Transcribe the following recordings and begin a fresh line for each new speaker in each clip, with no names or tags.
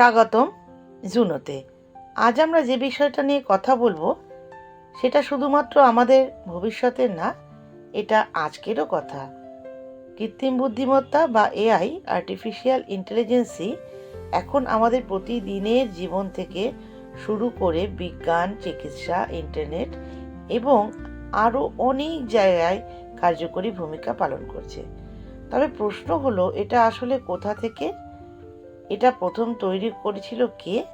স্বাগতম জুনোতে। আজ আমরা যে বিষয়টা নিয়ে কথা বলব, সেটা শুধুমাত্র আমাদের ভবিষ্যতের না, এটা আজকেরও কথা। কৃত্রিম বুদ্ধিমত্তা বা এআই আর্টিফিশিয়াল ইন্টেলিজেন্সি এখন আমাদের প্রতিদিনের জীবন থেকে শুরু করে বিজ্ঞান, চিকিৎসা ইন্টারনেট এবং আরও অনেক জায়গায় কার্যকরী ভূমিকা পালন করছে। তবে প্রশ্ন হলো, এটা আসলে কোথা থেকে এটা প্রথম তৈরি করেছিল কে?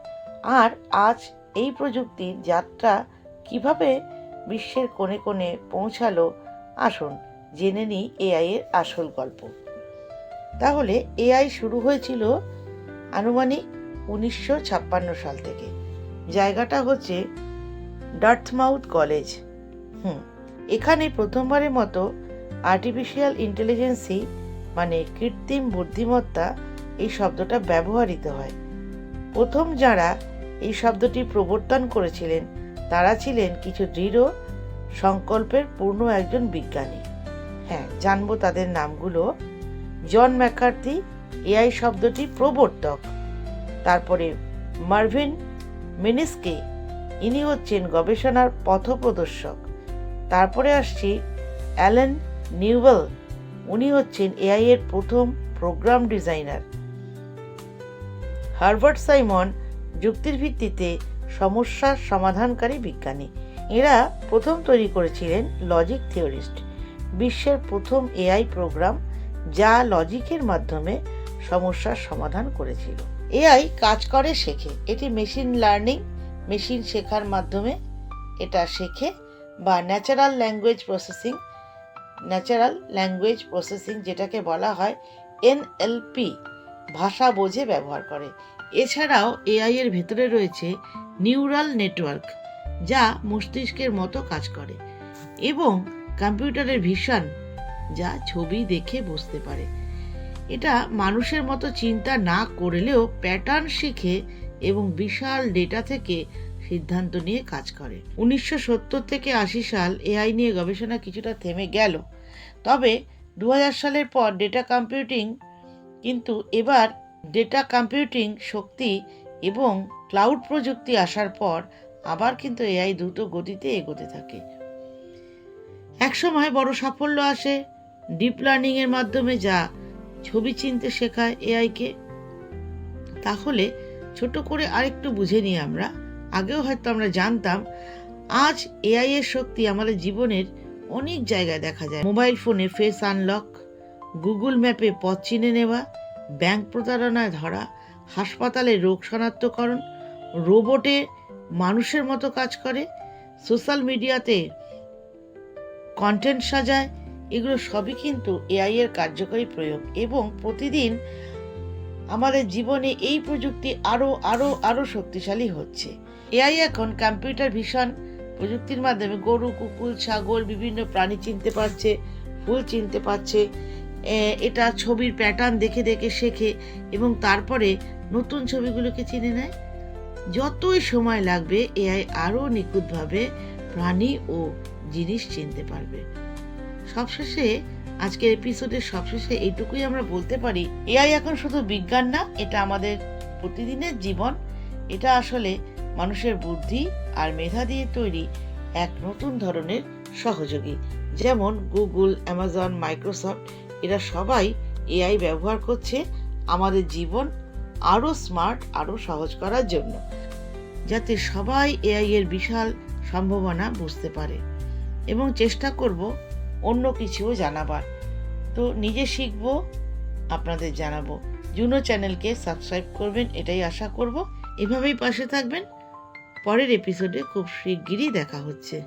আর আজ এই প্রযুক্তির যাত্রা কীভাবে বিশ্বের কোণে কোণে পৌঁছালো? আসুন জেনে নিই এআই এর আসল গল্প। তাহলে এআই শুরু হয়েছিল আনুমানিক উনিশশো ছাপ্পান্ন সাল থেকে। জায়গাটা হচ্ছে ডার্থমাউথ কলেজ। হুম, এখানে প্রথমবারের মতো আর্টিফিশিয়াল ইন্টেলিজেন্সি মানে কৃত্রিম বুদ্ধিমত্তা এই শব্দটা ব্যবহৃত হয়। প্রথম যারা এই শব্দটি প্রবর্তন করেছিলেন, তারা ছিলেন কিছু দৃঢ়, সংকল্পের পূর্ণ একজন বিজ্ঞানী। হ্যাঁ জানব তাদের নামগুলো। জন ম্যাকার্থি, এআই শব্দটি প্রবর্তক। তারপরে মার্ভিন মিনিসকে, ইনি হচ্ছেন গবেষণার পথপ্রদর্শক। তারপরে আসছি অ্যালেন নিউবেল, উনি হচ্ছেন এআই এর প্রথম প্রোগ্রাম ডিজাইনার। হার্ভার্ড সাইমন যুক্তির ভিত্তিতে সমস্যার সমাধানকারী বিজ্ঞানী। এরা প্রথম তৈরি করেছিলেন লজিক থিওরিস্ট। বিশ্বের প্রথম এআই প্রোগ্রাম যা লজিকের মাধ্যমে সমস্যার সমাধান করেছিল। এআই কাজ করে শেখে। এটি মেশিন লার্নিং, মেশিন শেখার মাধ্যমে এটা শেখে বা natural language processing, natural language processing যেটাকে বলা হয় এনএলপি। ভাষা বোঝে ব্যবহার করে। এছাড়াও এআই এর ভেতরে রয়েছে নিউরাল নেটওয়ার্ক, যা মস্তিষ্কের মতো কাজ করে এবং কম্পিউটারের ভিশন, যা ছবি দেখে বুঝতে পারে। এটা মানুষের মতো চিন্তা না করলেও প্যাটার্ন শিখে এবং বিশাল ডেটা থেকে সিদ্ধান্ত নিয়ে কাজ করে। উনিশশো সত্তর থেকে আশি সাল এআই নিয়ে গবেষণা কিছুটা থেমে গেল, তবে দু হাজার সালের পর ডেটা কম্পিউটিং কিন্তু এবার ডেটা কম্পিউটিং শক্তি এবং ক্লাউড প্রযুক্তি আসার পর আবার কিন্তু এআই দ্রুত গতিতে এগোতে থাকে। একসময় বড় সাফল্য আসে ডিপ লার্নিং এর মাধ্যমে যা ছবি চিনতে শেখায় এআইকে তাহলে ছোট করে আরেকটু বুঝে নিই আমরা। আগেও হয়তো আমরা জানতাম, আজ এআই এর শক্তি আমাদের জীবনের অনেক জায়গায় দেখা যায়। মোবাইল ফোনে ফেস আনলক গুগল ম্যাপে পথ চিনে নেওয়া, ব্যাংক প্রতারণায় ধরা, হাসপাতালে রোগ শনাক্তকরণ, রোবটে মানুষের মতো কাজ করে, সোশ্যাল মিডিয়াতে কন্টেন্ট সাজায়, এগুলো সবই কিন্তু এআই এর কার্যকরী প্রয়োগ এবং প্রতিদিন আমাদের জীবনে এই প্রযুক্তি আরও আরও আরও শক্তিশালী হচ্ছে। এআই এখন কম্পিউটার, ভিশন প্রযুক্তির মাধ্যমে গরু, কুকুর, ছাগল, বিভিন্ন প্রাণী চিনতে পারছে, ফুল চিনতে পারছে এটা ছবির প্যাটার্ন দেখে দেখে শেখে এবং তারপরে নতুন ছবিগুলোকে চিনে নেয়। যতই সময় লাগবে এআই আরও নিখুঁতভাবে প্রাণী ও জিনিস চিনতে পারবে। সবশেষে, আজকের এপিসোডের সবশেষে এইটুকুই আমরা বলতে পারি এআই এখন শুধু বিজ্ঞান না, এটা আমাদের প্রতিদিনের জীবন। এটা আসলে মানুষের বুদ্ধি আর মেধা দিয়ে তৈরি এক নতুন ধরনের সহযোগী। যেমন গুগল অ্যামাজন মাইক্রোসফট এরা সবাই এআই ব্যবহার করছে আমাদের জীবন আরও স্মার্ট আরও সহজ করার জন্য, যাতে সবাই এআই এর বিশাল সম্ভাবনা বুঝতে পারে এবং চেষ্টা করব অন্য কিছুও জানাবার। তো নিজে শিখব, আপনাদের জানাব। জুনো চ্যানেলকে সাবস্ক্রাইব করবেন, এটাই আশা করব। এভাবেই পাশে থাকবেন। পরের এপিসোডে খুব শিগগিরই দেখা হচ্ছে।